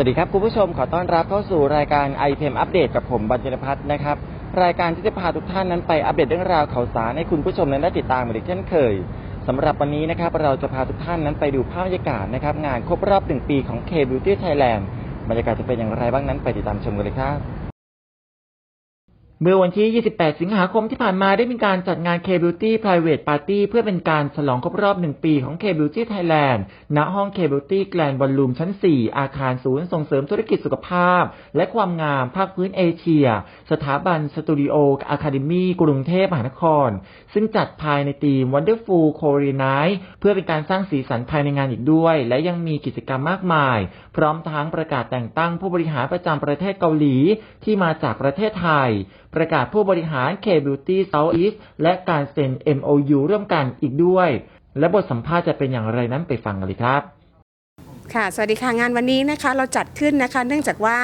สวัสดีครับคุณผู้ชมขอต้อนรับเข้าสู่รายการ i p m อัปเดตกับผมบรรจนพัฒน์นะครับ รายการที่จะพาทุกท่านนั้นไปอัปเดตเรื่องราวข่าวสารให้คุณผู้ชมนั้นได้ติดตามเหมือนเช่นเคยสำหรับวันนี้นะครับเราจะพาทุกท่านนั้นไปดูภาพบรรยากาศนะครับงานครบรอบหนึ่งปีของ K Beauty Thailand บรรยากาศจะเป็นอย่างไรบ้างนั้นไปติดตามชมกันเลยครับ เมื่อวันที่ 28 สิงหาคมที่ผ่านมาได้มีการจัดงาน K Beauty Private Party เพื่อเป็นการฉลองครบรอบ 1 ปีของ K Beauty Thailand ณ ห้อง K Beauty Grand Ballroom ชั้น 4 อาคารศูนย์ส่งเสริมธุรกิจสุขภาพ และความงามภาคพื้นเอเชีย สถาบันสตูดิโออะคาเดมีกรุงเทพมหานคร ซึ่งจัดภายในทีม Wonderful Korean Night เพื่อเป็นการสร้างสีสันภายในงานอีกด้วย และยังมีกิจกรรมมากมาย พร้อมทั้งประกาศแต่งตั้งผู้บริหารประจำประเทศเกาหลีที่มาจากประเทศไทยประกาศผู้บริหาร K Beauty South East และการเซ็น MOU ร่วมกันอีกด้วย และบทสัมภาษณ์จะเป็นอย่างไรนั้นไปฟังกันเลยครับ ค่ะ สวัสดีค่ะ งานวันนี้นะคะเราจัดขึ้นนะคะเนื่องจากว่า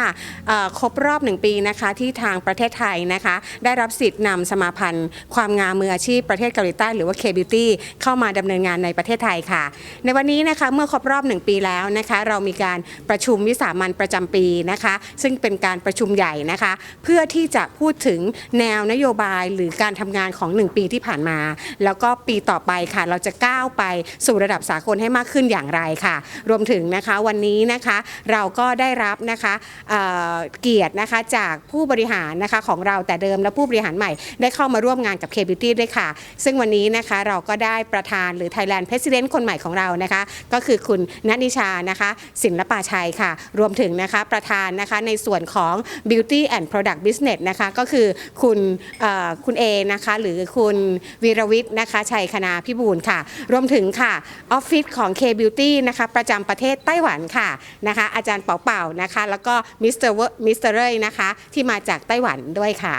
เอ่อครบรอบ 1 ปีนะคะที่ทางประเทศไทยนะคะ ได้รับสิทธิ์นำสมาพันธ์ ความงามมืออาชีพประเทศเกาหลีใต้หรือว่า K-Beauty เข้ามาดำเนินงานในประเทศไทยค่ะ ในวันนี้นะคะเมื่อครบรอบ 1 ปีแล้วนะคะ เรามีการประชุมวิสามันประจำปีนะคะ ซึ่งเป็นการประชุมใหญ่นะคะ เพื่อที่จะพูดถึงแนวนโยบายหรือการทำงานของ 1 ปีที่ผ่านมา แล้วก็ปีต่อไปค่ะ เราจะก้าวไปสู่ระดับสากลให้มากขึ้นอย่างไรค่ะ รวมถึงนะคะ วันนี้นะคะเราก็ได้รับนะคะเเกียรตินะคะจากผู้บริหารนะคะของเราแต่เดิมและผู้บริหารใหม่ ได้เข้ามาร่วมงานกับ K Beauty ด้วยค่ะ ซึ่งวันนี้นะคะเราก็ได้ประธานหรือ Thailand President คนใหม่ของเรานะคะ ก็คือคุณณนิชานะคะศิลปาชัยค่ะ รวมถึงนะคะประธานนะคะในส่วนของ Beauty and Product Business นะคะก็คือคุณคุณเอนะคะหรือคุณวีรวิทย์นะคะชัยคณาพิบูลค่ะ รวมถึงค่ะออฟฟิศของ K Beauty นะคะประจำประเทศไต้หวันค่ะนะคะอาจารย์เป่าเป่านะคะ แล้วก็มิสเตอร์มิสเตอร์เรยนะคะที่มาจากไต้หวันด้วยค่ะ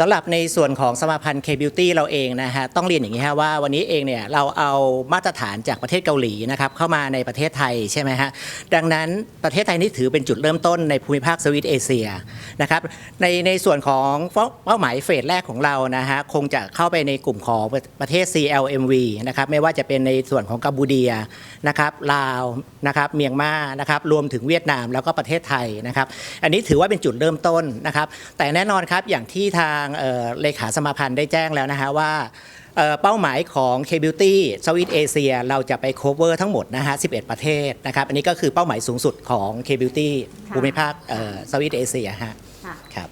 สำหรับในส่วนของสมาพันธ์ K-Beauty เราเองนะฮะต้องเรียนอย่างนี้ฮะว่าวันนี้เองเนี่ยเราเอามาตรฐานจากประเทศเกาหลีนะครับเข้ามาในประเทศไทยใช่ไหมฮะดังนั้นประเทศไทยนี่ถือเป็นจุดเริ่มต้นในภูมิภาคสวิตเอเชียนะครับในในส่วนของเป้าหมายเฟสแรกของเรานะฮะคงจะเข้าไปในกลุ่มของประเทศ CLMV นะครับไม่ว่าจะเป็นในส่วนของกัมพูเดียนะครับลาวนะครับเมียนมานะครับรวมถึงเวียดนามแล้วก็ประเทศไทยนะครับอันนี้ถือว่าเป็นจุดเริ่มต้นนะครับแต่แน่นอนครับอย่างที่ทางเอ่อเลขาสมาพันธ์ได้แจ้งแล้วนะฮะว่าเอ่อเป้าหมายของ K-Beauty Southeast Asia เราจะไป cover ทั้งหมดนะฮะ 11 ประเทศนะครับ อันนี้ก็คือเป้าหมายสูงสุดของ K-Beauty ค่ะภูมิภาคเอ่อ Southeast Asia ฮะครับ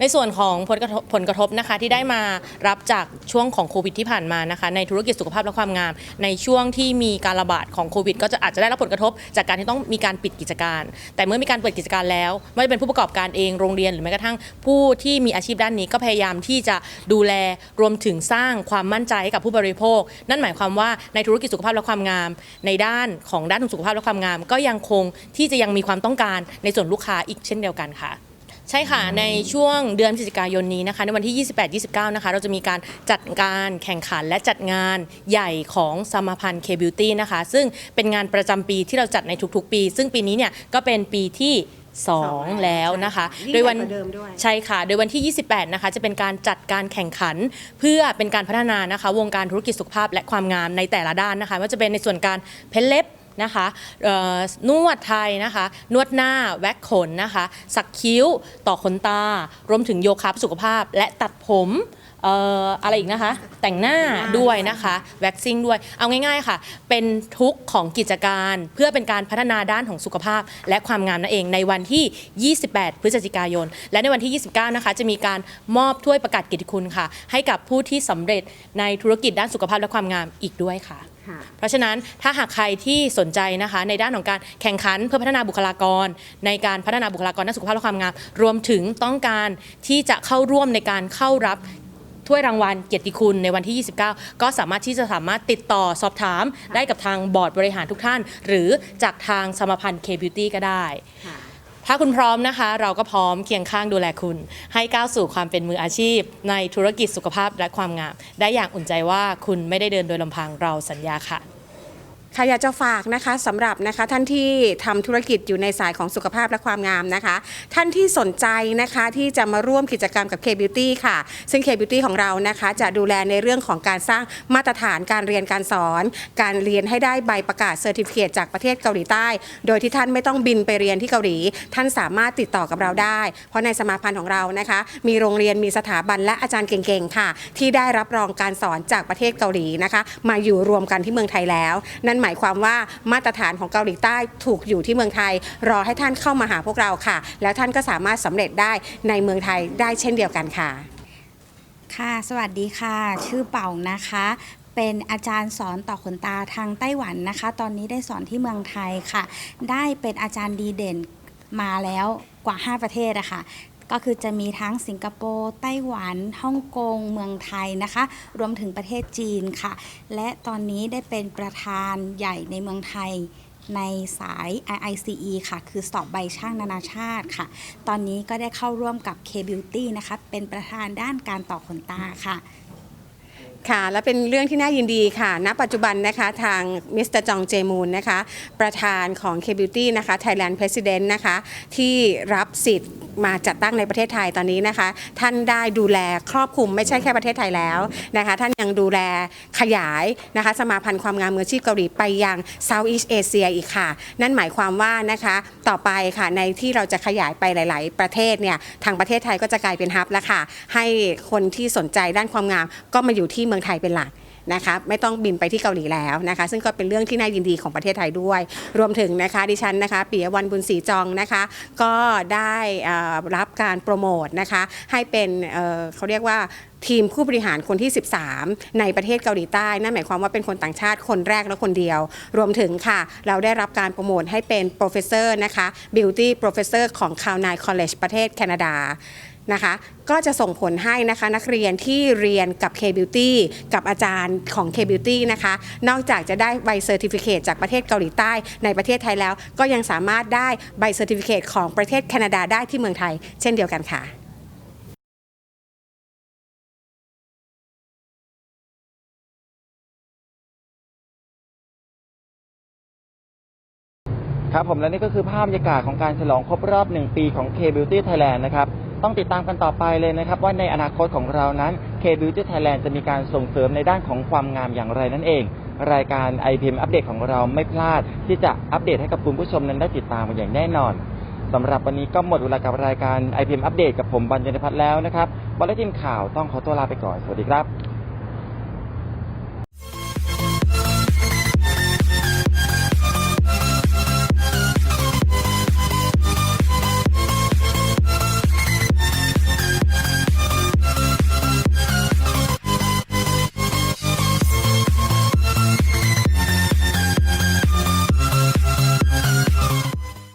ในส่วนของผลกระทบผลกระทบนะคะที่ได้มารับจากช่วงของโควิดที่ผ่านมานะคะในธุรกิจสุขภาพและความงาม ในช่วงที่มีการระบาดของโควิด ก็จะอาจจะได้รับผลกระทบจากการที่ต้องมีการปิดกิจการ แต่เมื่อมีการเปิดกิจการแล้วไม่ว่าจะเป็นผู้ประกอบการเองโรงเรียนหรือแม้กระทั่งผู้ที่มีอาชีพด้านนี้ก็พยายามที่จะดูแลรวมถึงสร้างความมั่นใจให้กับผู้บริโภค นั่นหมายความว่าในธุรกิจสุขภาพและความงาม ในด้านของด้านสุขภาพและความงาม ก็ยังคงที่จะยังมีความต้องการในส่วนลูกค้าอีกเช่นเดียวกันค่ะ ใช่ค่ะ ในช่วงเดือนพฤศจิกายนนี้นะคะ ในวันที่ 28-29 นะคะ เราจะมีการจัดการแข่งขันและจัดงานใหญ่ของสมาพันธ์ K-Beauty นะคะ ซึ่งเป็นงานประจำปีที่เราจัดในทุกๆ ปี ซึ่งปีนี้เนี่ยก็เป็นปีที่2แล้วนะคะยิ่งโดยวันใหญ่กว่าเดิมด้วยใช่ค่ะ โดยวันที่ 28 นะคะ จะเป็นการจัดการแข่งขัน เพื่อเป็นการพัฒนานะคะ วงการธุรกิจสุขภาพและความงามในแต่ละด้านนะคะไม่ว่าจะเป็นในส่วนการเพ้นเล็บ นะคะนวดไทยนะคะ นวดหน้าแว็กขนนะคะ สักคิ้วต่อขนตา รวมถึงโยคะสุขภาพ และตัดผมอออะไรอีกนะคะ แต่งหน้าด้วยนะคะแว็กซิ่งด้วย เอาง่ายๆค่ะ เป็นทุกของกิจการเพื่อเป็นการพัฒนาด้านของสุขภาพ และความงามนั่นเองในวันที่ 28 พฤศจิกายน และในวันที่ 29 นะคะ จะมีการมอบถ้วยประกาศเกียรติคุณค่ะ ให้กับผู้ที่สำเร็จในธุรกิจด้านสุขภาพและความงามอีกด้วยค่ะ เพราะฉะนั้นถ้าหากใครที่สนใจนะคะ ในด้านของการแข่งขันเพื่อพัฒนาบุคลากร ในการพัฒนาบุคลากรด้านสุขภาพและความงาม รวมถึงต้องการที่จะเข้าร่วมในการเข้ารับถ้วยรางวัลเกียรติคุณในวันที่ 29 ก็สามารถที่จะสามารถติดต่อสอบถามได้กับทางบอร์ดบริหารทุกท่าน หรือจากทางสมาพันธ์ K-Beauty ก็ได้ค่ะ ถ้าคุณพร้อมนะคะ เราก็พร้อมเคียงข้างดูแลคุณ ให้ก้าวสู่ความเป็นมืออาชีพ ในธุรกิจสุขภาพและความงาม ได้อย่างอุ่นใจว่าคุณไม่ได้เดินโดยลำพังเราสัญญาค่ะ ค่ะอยากจะฝากนะคะสำหรับนะคะท่านที่ทำธุรกิจอยู่ในสายของสุขภาพและความงามนะคะ ท่านที่สนใจนะคะที่จะมาร่วมกิจกรรมกับ K-Beauty ค่ะ ซึ่ง K-Beauty ของเรานะคะจะดูแลในเรื่องของการสร้างมาตรฐานการเรียนการสอน การเรียนให้ได้ใบประกาศเซอร์ติฟิเคตจากประเทศเกาหลีใต้ โดยที่ท่านไม่ต้องบินไปเรียนที่เกาหลี ท่านสามารถติดต่อกับเราได้ เพราะในสมาพันธ์ของเรานะคะ มีโรงเรียนมีสถาบันและอาจารย์เก่งๆค่ะ ที่ได้รับรองการสอนจากประเทศเกาหลีนะคะ มาอยู่รวมกันที่เมืองไทยแล้วนั่นหมายความว่ามาตรฐานของเกาหลีใต้ถูกอยู่ที่เมืองไทย รอให้ท่านเข้ามาหาพวกเราค่ะ แล้วท่านก็สามารถสำเร็จได้ในเมืองไทยได้เช่นเดียวกันค่ะ ค่ะ สวัสดีค่ะ ชื่อเป่านะคะ เป็นอาจารย์สอนต่อขนตาทางไต้หวันนะคะ ตอนนี้ได้สอนที่เมืองไทยค่ะ ได้เป็นอาจารย์ดีเด่นมาแล้วกว่า 5 ประเทศอะค่ะ ก็คือจะมีทั้งสิงคโปร์ไต้หวันฮ่องกง เมืองไทยนะคะ รวมถึงประเทศจีนค่ะ และตอนนี้ได้เป็นประธานใหญ่ในเมืองไทยในสาย IICE ค่ะ คือสอบใบช่างนานาชาติค่ะ ตอนนี้ก็ได้เข้าร่วมกับ K-Beauty นะคะ เป็นประธานด้านการต่อขนตาค่ะ ค่ะ และเป็นเรื่องที่น่ายินดีค่ะ ณ ปัจจุบันนะคะ ทางมิสเตอร์จองเจมูนนะคะ ประธานของ K-Beauty นะคะ Thailand President นะคะ ที่รับสิทธิ์ มาจัดตั้งในประเทศไทยตอนนี้นะคะ ท่านได้ดูแลครอบคลุมไม่ใช่แค่ประเทศไทยแล้วนะคะ ท่านยังดูแลขยายนะคะสมาพันธ์ความงามมืออาชีพเกาหลีไปยัง Southeast Asia อีกค่ะ นั่นหมายความว่านะคะต่อไปค่ะในที่เราจะขยายไปหลาย ๆ ประเทศเนี่ยทางประเทศไทยก็จะกลายเป็นฮับแล้วค่ะ ให้คนที่สนใจด้านความงามก็มาอยู่ที่เมืองไทยเป็นหลัก นะคะไม่ต้องบินไปที่เกาหลีแล้วนะคะ ซึ่งก็เป็นเรื่องที่น่ายินดีของประเทศไทยด้วย รวมถึงนะคะดิฉันนะคะปิยวันบุญศรีจองนะคะ ก็ได้รับการโปรโมทนะคะให้เป็นเเขาเรียกว่าทีมผู้บริหารคนที่ 13 ในประเทศเกาหลีใต้ นั่นหมายความว่าเป็นคนต่างชาติคนแรกและคนเดียว รวมถึงค่ะ เราได้รับการโปรโมทให้เป็น professor นะคะ beauty professor ของ c a l n i College ประเทศแคนาดา นะคะ ก็จะส่งผลให้นะคะนักเรียนที่เรียนกับ K-Beauty กับอาจารย์ของ K-Beauty นะคะ นอกจากจะได้ใบเซอร์ติฟิเคตจากประเทศเกาหลีใต้ในประเทศไทยแล้ว ก็ยังสามารถได้ใบเซอร์ติฟิเคตของประเทศแคนาดาได้ที่เมืองไทย เช่นเดียวกันค่ะครับผมและนี่ก็คือภาพบรรยากาศของการฉลองครบรอบ 1 ปีของ K Beauty Thailand นะครับ ต้องติดตามกันต่อไปเลยนะครับว่าในอนาคตของเรานั้น K Beauty Thailand จะมีการส่งเสริมในด้านของความงามอย่างไรนั่นเอง รายการ IPM อัปเดตของเราไม่พลาด ที่จะอัปเดตให้กับคุณผู้ชมนั้นได้ติดตามกันอย่างแน่นอนสำหรับวันนี้ก็หมดเวลากับรายการ IPM อัปเดตกับผมบรรยนพัฒน์แล้วนะครับบอลและทีมข่าวต้องขอตัวลาไปก่อน สวัสดีครับ